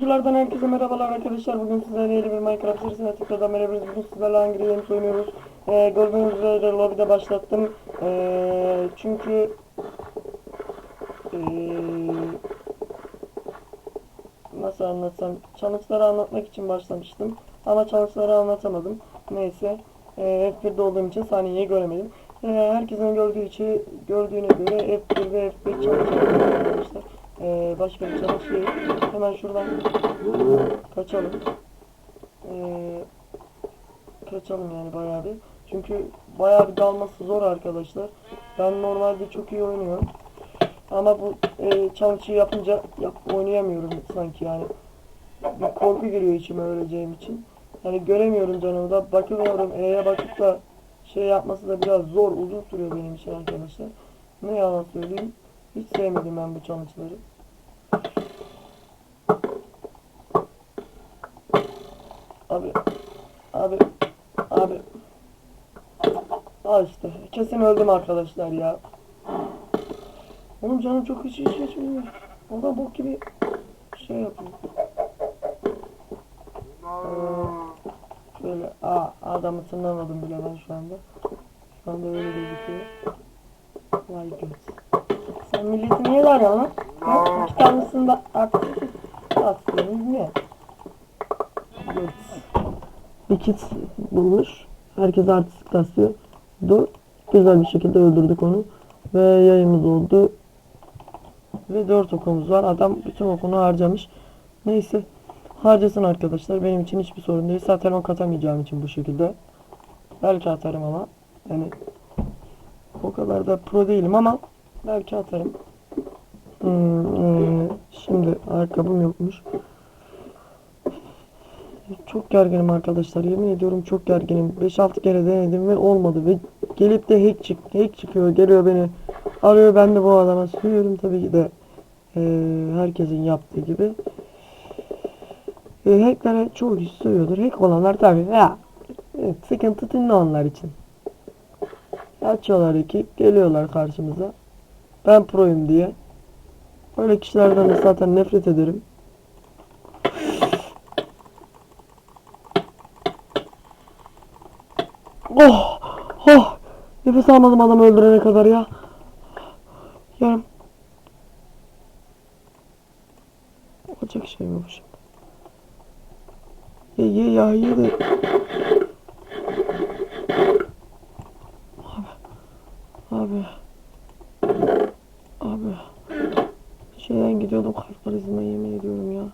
Sulardan herkese merhabalar arkadaşlar. Bugün sizlerle yeni bir Minecraft serisine tekrardan merhabalar. Bugün sizlerle hangi Games oynuyoruz. Ee, gördüğünüz üzere lobide başlattım. Ee, çünkü ee, nasıl anlatsam challenge'ları anlatmak için başlamıştım. Ama challenge'ları anlatamadım. Neyse. Ee, F1'de olduğum için saniyeyi göremedim. Ee, herkesin gördüğü için gördüğüne göre F1 ve F5 challenge yapıyorum arkadaşlar. Ee, başka bir değil. Hemen şuradan kaçalım. Ee, kaçalım yani bayağı bir. Çünkü bayağı bir dalması zor arkadaşlar. Ben normalde çok iyi oynuyorum. Ama bu e, challenge'ı yapınca yap, oynayamıyorum sanki yani. Bir korku giriyor içime öleceğim için. Yani göremiyorum canımı da bakıyorum E'ye bakıp da şey yapması da biraz zor uzun sürüyor benim için arkadaşlar. Ne yalan söyleyeyim. Hiç sevmedim ben bu challenge'ları. Abi. Abi. Abi. Al işte. Kesin öldüm arkadaşlar ya. Oğlum canım çok hiç hiç bilmiyor. Adam bok gibi şey yapıyor. Şöyle aa adamı tınlamadım bile ben şu anda. Şu anda öyle gözüküyor. Vay göt. Sen milleti niye lan? Ha? İki tanesini de artistik aslında ne? Göt. Bir kit bulmuş. Herkes artistik taslıyor. Du güzel bir şekilde öldürdük onu. Ve yayımız oldu. Ve 4 okumuz var. Adam bütün okunu harcamış. Neyse. Harcasın arkadaşlar. Benim için hiçbir sorun değil. Zaten ok atamayacağım için bu şekilde. Belki atarım ama. Yani o kadar da pro değilim ama belki atarım. Hmm, ee, şimdi ayakkabım yokmuş. Çok gerginim arkadaşlar. Yemin ediyorum çok gerginim. 5-6 kere denedim ve olmadı. Ve gelip de hack, çık hack çıkıyor. Geliyor beni arıyor. Ben de bu adama söylüyorum tabii ki de eee, herkesin yaptığı gibi. E, hacklere çoğu kişi söylüyordur. Hack olanlar tabii ya e, sıkıntı dinle onlar için. Açıyorlar iki. Geliyorlar karşımıza. Ben proyum diye. Öyle kişilerden de zaten nefret ederim. Oh! Oh! Nefes almadım adamı öldürene kadar ya. Yarım. Olacak şey mi bu şimdi? Ye ye ya ye de. Abi. Abi. Abi. Şeyden gidiyordum kalp krizinden yemin ediyorum ya.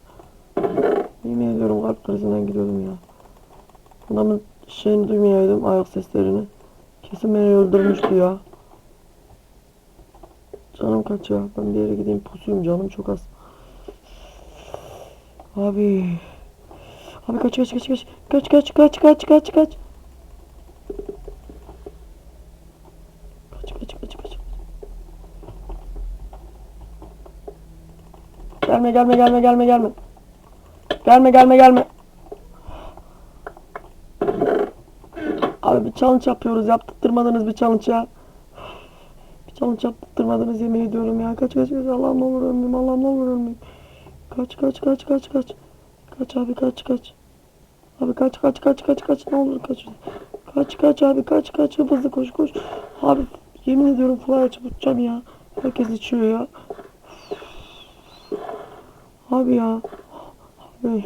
Yemin ediyorum kalp krizinden gidiyordum ya. Adamın şeyini duymayaydım ayak seslerini. Kesin beni öldürmüştü ya. Canım kaç ya. Ben bir yere gideyim pusuyum canım çok az. Abi. Abi kaç kaç kaç kaç. Kaç kaç kaç kaç kaç kaç. Kaç kaç kaç kaç. Gelme gelme gelme gelme gelme. Gelme gelme gelme. Abi bir challenge yapıyoruz. Yaptırmadınız bir challenge ya. Bir challenge yaptırmadınız yemin ediyorum ya. Kaç kaç kaç. Allah'ım olur ölmeyeyim. Allah'ım olur ölmeyeyim. Kaç kaç kaç kaç kaç. Kaç abi kaç kaç. Abi kaç kaç kaç kaç kaç. Ne olur kaç. Kaç kaç abi kaç kaç. Hızlı koş koş. Abi yemin ediyorum fly açıp uçacağım ya. Herkes içiyor ya. Abi ya. Abi.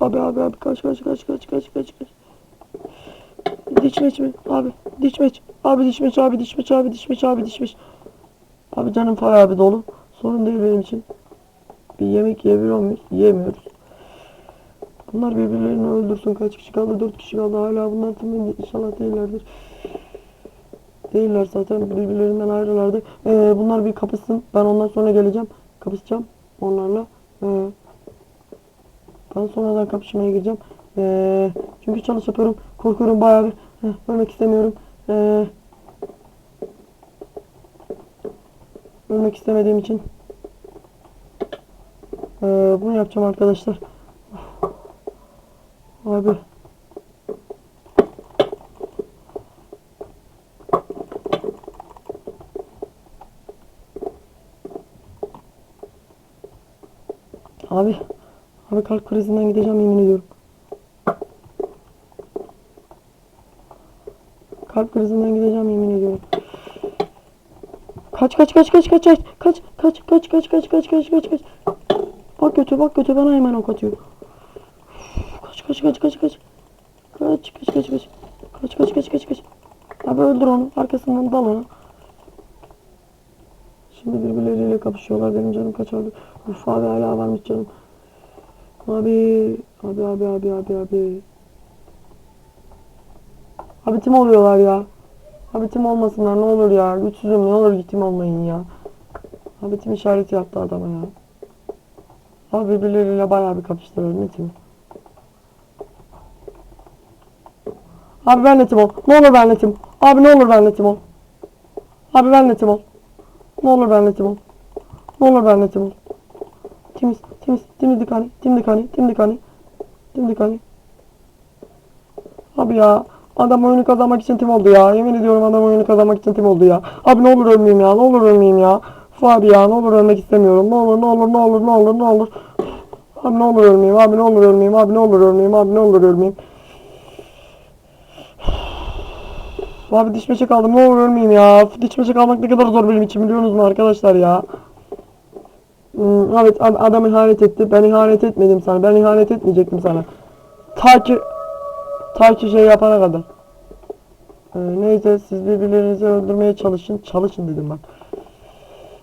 Abi abi abi kaç kaç kaç kaç kaç kaç kaç. Dişmeç mi? Abi dişmeç. Abi dişmeç abi dişmeç abi dişmeç abi dişmeç. Abi canım fay abi dolu. Sorun değil benim için. Bir yemek yiyebiliyor muyuz? Yiyemiyoruz. Bunlar birbirlerini öldürsün. Kaç kişi kaldı? Dört kişi kaldı. Hala bunlar tüm inşallah değillerdir. Değiller zaten birbirlerinden ayrılardı. Ee, bunlar bir kapışsın. Ben ondan sonra geleceğim. Kapışacağım onlarla. Ee, ben sonradan kapışmaya gireceğim. Ee, çünkü çalış yapıyorum. Korkuyorum bayağı bir. Ölmek istemiyorum. Ee, ölmek istemediğim için ee, bunu yapacağım arkadaşlar. Abi. Abi. Abi kalp krizinden gideceğim yemin ediyorum. Kalp krizinden gideceğim yemin ediyorum. Kaç kaç kaç kaç kaç kaç kaç kaç kaç kaç kaç kaç kaç kaç kaç Bak götü bak götü bana hemen ok atıyor. Kaç kaç kaç kaç kaç Kaç kaç kaç kaç Kaç kaç kaç kaç kaç Abi öldür onu arkasından dal ona. Şimdi birbirleriyle kapışıyorlar benim canım kaç abi. Uf abi hala varmış canım. Abi abi abi abi abi abi. Abi tim oluyorlar ya. Abi tim olmasınlar ne olur ya. Güçsüzüm ne olur tim olmayın ya. Abi tim işareti yaptı adama ya. Abi birbirleriyle bayağı bir kapıştılar ne tim. Abi benle tim ol. Ne olur benle tim. Abi ne olur benle tim ol. Abi benle tim ol. Ne olur benle tim ol. Ne olur benle tim ol. Timiz, timiz, timiz dikani, tim dikani, tim dikani, tim dikani. Abi ya, adam oyunu kazanmak için tim oldu ya. Yemin ediyorum adam oyunu kazanmak için tim oldu ya. Abi ne olur ölmeyeyim ya, ne olur ölmeyeyim ya. Abi ya, ne olur ölmek istemiyorum. Ne olur, ne olur, ne olur, ne olur, ne olur. Abi ne olur ölmeyeyim, abi ne olur ölmeyeyim, abi ne olur ölmeyeyim, abi ne olur ölmeyeyim. Abi diş meçe kaldım, ne olur ölmeyeyim ya. Diş meçe kalmak ne kadar zor benim için biliyorsunuz mu arkadaşlar ya. Hmm, evet ad- adam ihanet etti. Ben ihanet etmedim sana. Ben ihanet etmeyecektim sana. Ta ki ta ki şey yapana kadar. Ee, neyse siz birbirlerinizi öldürmeye çalışın. Çalışın dedim bak.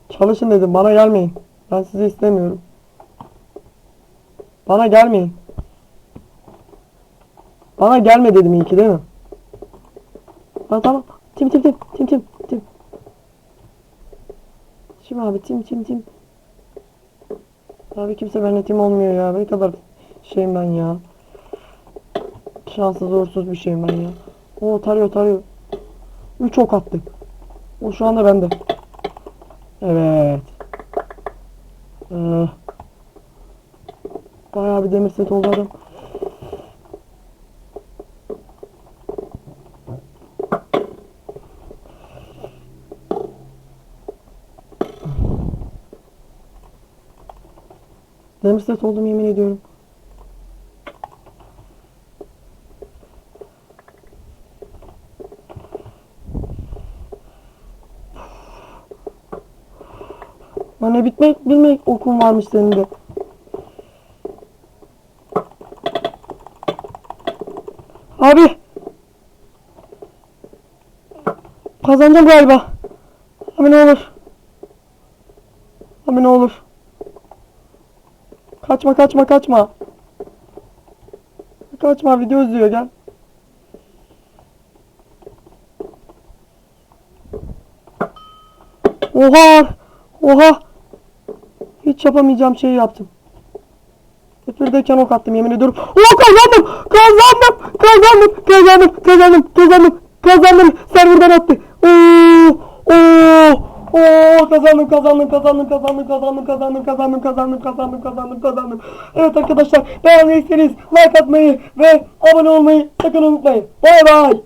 Çalışın dedim. Bana gelmeyin. Ben sizi istemiyorum. Bana gelmeyin. Bana gelme dedim iyi ki değil mi? Ha tamam. Tim tim tim tim tim tim. Şimdi abi tim tim tim. Abi kimse benimle tim olmuyor ya. Ne kadar şeyim ben ya. Şanssız uğursuz bir şeyim ben ya. O tarıyor tarıyor. 3 ok attık. O şu anda bende. Evet. Ee, bayağı bir demir set oldu adam. Set oldum yemin ediyorum. Ne bitmek bilmek okun varmış senin de. Abi. Kazanacağım galiba. Abi ne olur. Abi ne olur. Kaçma kaçma kaçma. Kaçma video izliyor gel. Oha! Oha! Hiç yapamayacağım şeyi yaptım. Efirdeyken ok attım yemin ediyorum. Oo kazandım! Kazandım! Kazandım! Kazandım! Kazandım! Kazandım! Kazandım! Serverden attı. Oo! Oo! Oo kazandım kazandım kazandım kazandım kazandım kazandım kazandım kazandım kazandım kazandım kazandım. Evet arkadaşlar beğendiyseniz like atmayı ve abone olmayı sakın unutmayın. Bay bay.